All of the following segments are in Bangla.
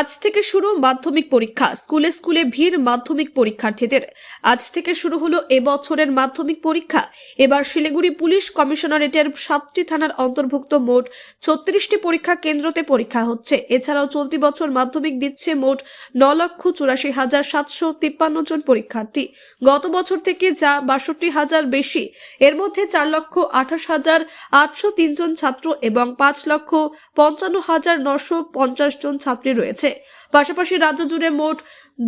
আজ থেকে শুরু মাধ্যমিক পরীক্ষা। স্কুলে স্কুলে ভিড় মাধ্যমিক পরীক্ষার্থীদের। আজ থেকে শুরু হলো এবছরের মাধ্যমিক পরীক্ষা। এবার শিলিগুড়ি পুলিশ কমিশনারেটের সাতটি থানার অন্তর্ভুক্ত মোট ছত্রিশটি পরীক্ষা কেন্দ্রতে পরীক্ষা হচ্ছে। এছাড়াও চলতি বছর মাধ্যমিক দিচ্ছে মোট ন লক্ষ চুরাশি হাজার সাতশো তিপ্পান্ন জন পরীক্ষার্থী। গত বছর থেকে যা বাষট্টি হাজার বেশি। এর মধ্যে চার লক্ষ আঠাশ হাজার আটশো তিনজন ছাত্র এবং পাঁচ লক্ষ পঞ্চান্ন হাজার নশো পঞ্চাশ জন ছাত্রী রয়েছে। পাশাপাশি রাজ্য জুড়ে মোট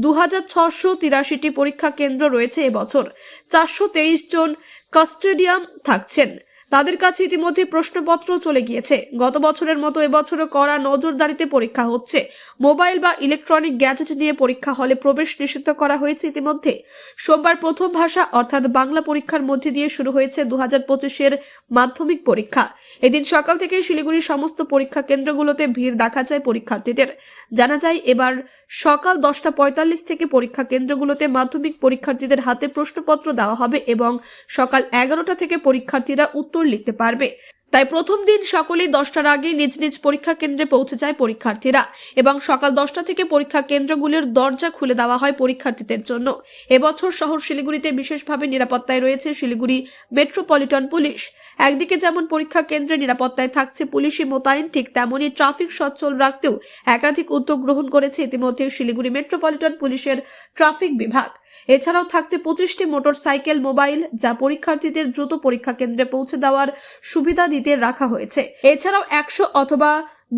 দু হাজার ছশো তিরাশিটি পরীক্ষা কেন্দ্র রয়েছে এবছর। চারশো তেইশ জন কাস্টেডিয়াম থাকছেন। তাদের কাছে ইতিমধ্যে প্রশ্নপত্র চলে গিয়েছে। গত বছরের মতো এবছরও কড়া নজরদারিতে পরীক্ষা হচ্ছে। মোবাইল বা ইলেকট্রনিক গ্যাজেট নিয়ে পরীক্ষা হলে প্রবেশ নিষিদ্ধ করা হয়েছে ইতিমধ্যে। সোমবার প্রথম ভাষা অর্থাৎ বাংলা পরীক্ষার মধ্যে দিয়ে শুরু হয়েছে দু হাজার পঁচিশের মাধ্যমিক পরীক্ষা। এদিন সকাল থেকে শিলিগুড়ির সমস্ত পরীক্ষা কেন্দ্রগুলোতে ভিড় দেখা যায় পরীক্ষার্থীদের। জানা যায়, এবার সকাল দশটা পঁয়তাল্লিশ থেকে পরীক্ষা কেন্দ্রগুলোতে মাধ্যমিক পরীক্ষার্থীদের হাতে প্রশ্নপত্র দেওয়া হবে এবং সকাল এগারোটা থেকে পরীক্ষার্থীরা উত্তর লিখতে পারবে। তাই প্রথম দিন সকলেই দশটার আগে নিজ নিজ পরীক্ষা কেন্দ্রে পৌঁছে যায় পরীক্ষার্থীরা এবং সকাল দশটা থেকে পরীক্ষা কেন্দ্রগুলির দরজা খুলে দেওয়া হয় পরীক্ষার্থীদের জন্য। এবছর শহর শিলিগুড়িতে বিশেষভাবে নিরাপত্তায় রয়েছে শিলিগুড়ি মেট্রোপলিটন পুলিশ। একদিকে যেমন পরীক্ষা কেন্দ্রে নিরাপত্তায় থাকছে পুলিশি মোতায়েন, ঠিক তেমনই ট্রাফিক সচ্ছল রাখতেও একাধিক উদ্যোগ গ্রহণ করেছে ইতিমধ্যে শিলিগুড়ি মেট্রোপলিটন পুলিশের ট্রাফিক বিভাগ। এছাড়াও থাকছে পঁচিশটি মোটর সাইকেল মোবাইল, যা পরীক্ষার্থীদের দ্রুত পরীক্ষা কেন্দ্রে পৌঁছে দেওয়ার সুবিধা দিতে রাখা হয়েছে। এছাড়াও একশো অথবা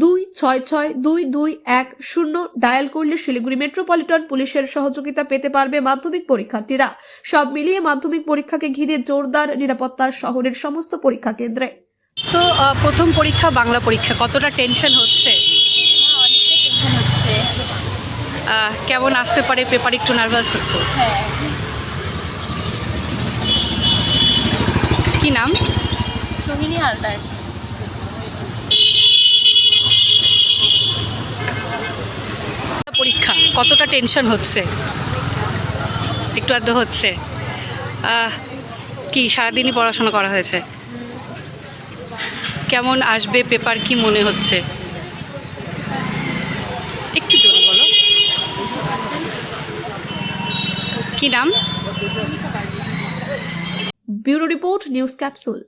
দুই ছয় ছয় দুই দুই এক শূন্য ডায়াল করলে শিলিগুড়ি মেট্রোপলিটন পুলিশের সহযোগিতা পেতে পারবে মাধ্যমিক পরীক্ষার্থীরা। সব মিলিয়ে মাধ্যমিক পরীক্ষাকে ঘিরে জোরদার নিরাপত্তা শহরের সমস্ত পরীক্ষা কেন্দ্রে। তো আহ, প্রথম পরীক্ষা বাংলা পরীক্ষা কতটা টেনশন হচ্ছে? অনেকটা টেনশন হচ্ছে। আহ, কেমন আসতে পারে? পেপার একটু নার্ভাস হচ্ছে। হ্যাঁ কি নাম সঙ্গিনী হালদার। পরীক্ষা কতটা টেনশন হচ্ছে? একটু আধ হচ্ছে। আহ, কি সারাদিনই পড়াশোনা করা হয়েছে? কেমন আসবে পেপার কি মনে হচ্ছে? একটু জোরে বলো। কি নাম? Bureau report news capsule.